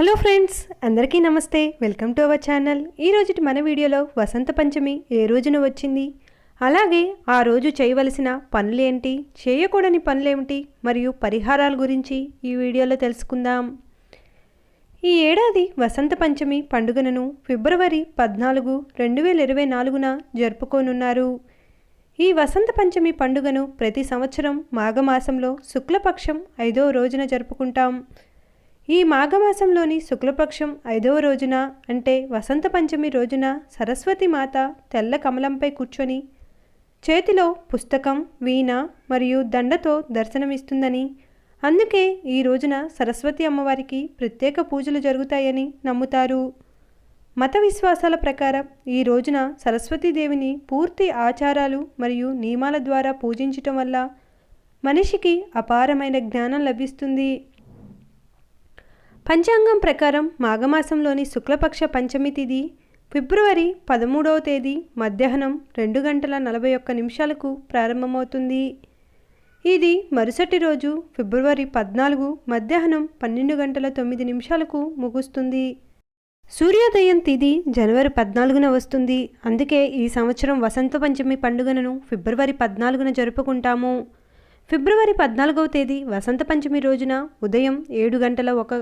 Hello friends అందరికీ నమస్తే. Welcome to our channel. ఈరోజు మన వీడియోలో వసంత పంచమి ఏ రోజున వచ్చింది? అలాగే ఆ రోజు చేయవలసిన పనులేంటి? చేయకూడని పనులేమిటి? మరియు పరిహారాల గురించి ఈ వీడియోలో తెలుసుకుందాం. ఈ ఏడాది వసంత పంచమి పండుగను ఫిబ్రవరి పద్నాలుగు రెండు వేల ఇరవై నాలుగున జరుపుకోనున్నారు. ఈ వసంత పంచమి పండుగను ప్రతి సంవత్సరం మాఘమాసంలో శుక్లపక్షం ఐదవ రోజున జరుపుకుంటాం. ఈ మాఘమాసంలోని శుక్లపక్షం ఐదవ రోజున అంటే వసంత పంచమి రోజున సరస్వతి మాత తెల్ల కమలంపై కూర్చొని చేతిలో పుస్తకం వీణ మరియు దండతో దర్శనమిస్తుందని. అందుకే ఈ రోజున సరస్వతి అమ్మవారికి ప్రత్యేక పూజలు జరుగుతాయని నమ్ముతారు. మత విశ్వాసాల ప్రకారం ఈ రోజున సరస్వతీదేవిని పూర్తి ఆచారాలు మరియు నియమాల ద్వారా పూజించటం వల్ల మనిషికి అపారమైన జ్ఞానం లభిస్తుంది. పంచాంగం ప్రకారం మాఘమాసంలోని శుక్లపక్ష పంచమి తిథి ఫిబ్రవరి పదమూడవ తేదీ మధ్యాహ్నం రెండు గంటల నలభై ఒక్క నిమిషాలకు ప్రారంభమవుతుంది. ఇది మరుసటి రోజు ఫిబ్రవరి పద్నాలుగు మధ్యాహ్నం పన్నెండు గంటల తొమ్మిది నిమిషాలకు ముగుస్తుంది. సూర్యోదయం తిథి జనవరి పద్నాలుగున వస్తుంది. అందుకే ఈ సంవత్సరం వసంత పంచమి పండుగను ఫిబ్రవరి పద్నాలుగున జరుపుకుంటాము. ఫిబ్రవరి పద్నాలుగవ తేదీ వసంత పంచమి రోజున ఉదయం ఏడు గంటల ఒక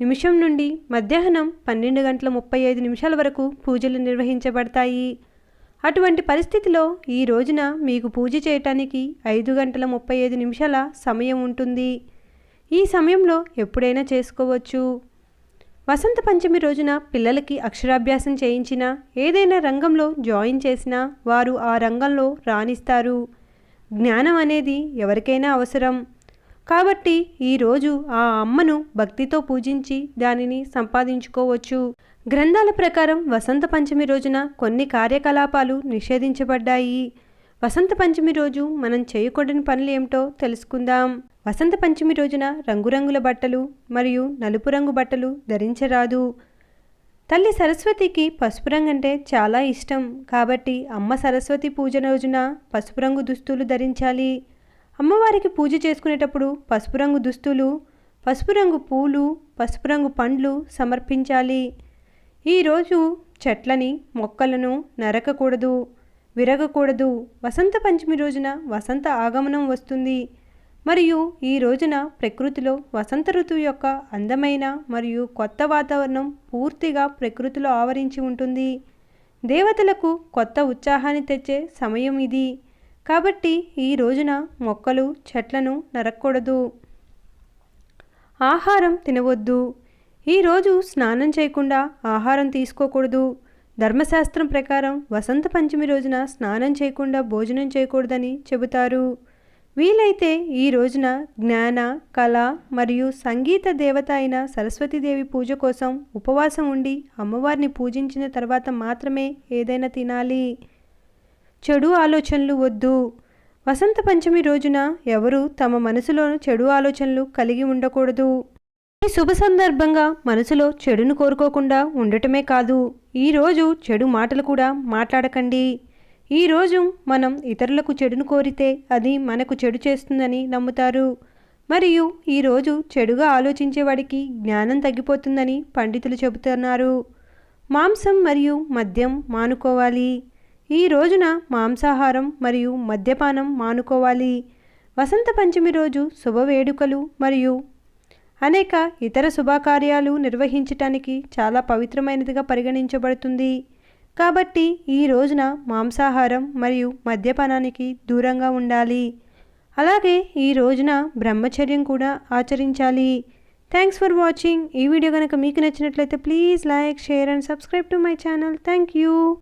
నిమిషం నుండి మధ్యాహ్నం పన్నెండు గంటల ముప్పై ఐదు నిమిషాల వరకు పూజలు నిర్వహించబడతాయి. అటువంటి పరిస్థితిలో ఈ రోజున మీకు పూజ చేయటానికి ఐదు గంటల ముప్పై ఐదు నిమిషాల సమయం ఉంటుంది. ఈ సమయంలో ఎప్పుడైనా చేసుకోవచ్చు. వసంత పంచమి రోజున పిల్లలకి అక్షరాభ్యాసం చేయించినా ఏదైనా రంగంలో జాయిన్ చేసినా వారు ఆ రంగంలో రాణిస్తారు. జ్ఞానం అనేది ఎవరికైనా అవసరం. కాబట్టి ఈరోజు ఆ అమ్మను భక్తితో పూజించి దానిని సంపాదించుకోవచ్చు. గ్రంథాల ప్రకారం వసంత పంచమి రోజున కొన్ని కార్యకలాపాలు నిషేధించబడ్డాయి. వసంత పంచమి రోజు మనం చేయకూడని పనులు ఏమిటో తెలుసుకుందాం. వసంత పంచమి రోజున రంగురంగుల బట్టలు మరియు నలుపు రంగు బట్టలు ధరించరాదు. తల్లి సరస్వతికి పసుపు రంగు అంటే చాలా ఇష్టం. కాబట్టి అమ్మ సరస్వతి పూజ రోజున పసుపు రంగు దుస్తులు ధరించాలి. అమ్మవారికి పూజ చేసుకునేటప్పుడు పసుపు రంగు దుస్తులు పసుపు రంగు పూలు పసుపు రంగు పండ్లు సమర్పించాలి. ఈరోజు చెట్లని మొక్కలను నరకకూడదు విరగకూడదు. వసంత పంచమి రోజున వసంత ఆగమనం వస్తుంది. మరియు ఈ రోజున ప్రకృతిలో వసంత ఋతువు యొక్క అందమైన మరియు కొత్త వాతావరణం పూర్తిగా ప్రకృతిలో ఆవరించి ఉంటుంది. దేవతలకు కొత్త ఉత్సాహాన్ని తెచ్చే సమయం ఇది. కాబట్టి ఈ రోజున మొక్కలు చెట్లను నరక్కూడదు. ఆహారం తినవద్దు. ఈరోజు స్నానం చేయకుండా ఆహారం తీసుకోకూడదు. ధర్మశాస్త్రం ప్రకారం వసంత పంచమి రోజున స్నానం చేయకుండా భోజనం చేయకూడదని చెబుతారు. వీలైతే ఈ రోజున జ్ఞాన కళ మరియు సంగీత దేవత అయిన సరస్వతీదేవి పూజ కోసం ఉపవాసం ఉండి అమ్మవారిని పూజించిన తర్వాత మాత్రమే ఏదైనా తినాలి. చెడు ఆలోచనలు వద్దు. వసంత పంచమి రోజున ఎవరు తమ మనసులో చెడు ఆలోచనలు కలిగి ఉండకూడదు. ఈ శుభ సందర్భంగా మనసులో చెడును కోరుకోకుండా ఉండటమే కాదు ఈరోజు చెడు మాటలు కూడా మాట్లాడకండి. ఈరోజు మనం ఇతరులకు చెడును కోరితే అది మనకు చెడు చేస్తుందని నమ్ముతారు. మరియు ఈరోజు చెడుగా ఆలోచించేవాడికి జ్ఞానం తగ్గిపోతుందని పండితులు చెబుతున్నారు. మాంసం మరియు మద్యం మానుకోవాలి. ఈ రోజున మాంసాహారం మరియు మద్యపానం మానుకోవాలి. వసంత పంచమి రోజు శుభ వేడుకలు మరియు అనేక ఇతర శుభకార్యాలు నిర్వహించటానికి చాలా పవిత్రమైనదిగా పరిగణించబడుతుంది. కాబట్టి ఈ రోజున మాంసాహారం మరియు మద్యపానానికి దూరంగా ఉండాలి. అలాగే ఈ రోజున బ్రహ్మచర్యం కూడా ఆచరించాలి. Thanks for watching. ఈ వీడియో కనుక మీకు నచ్చినట్లయితే please like share and subscribe to my channel. Thank you.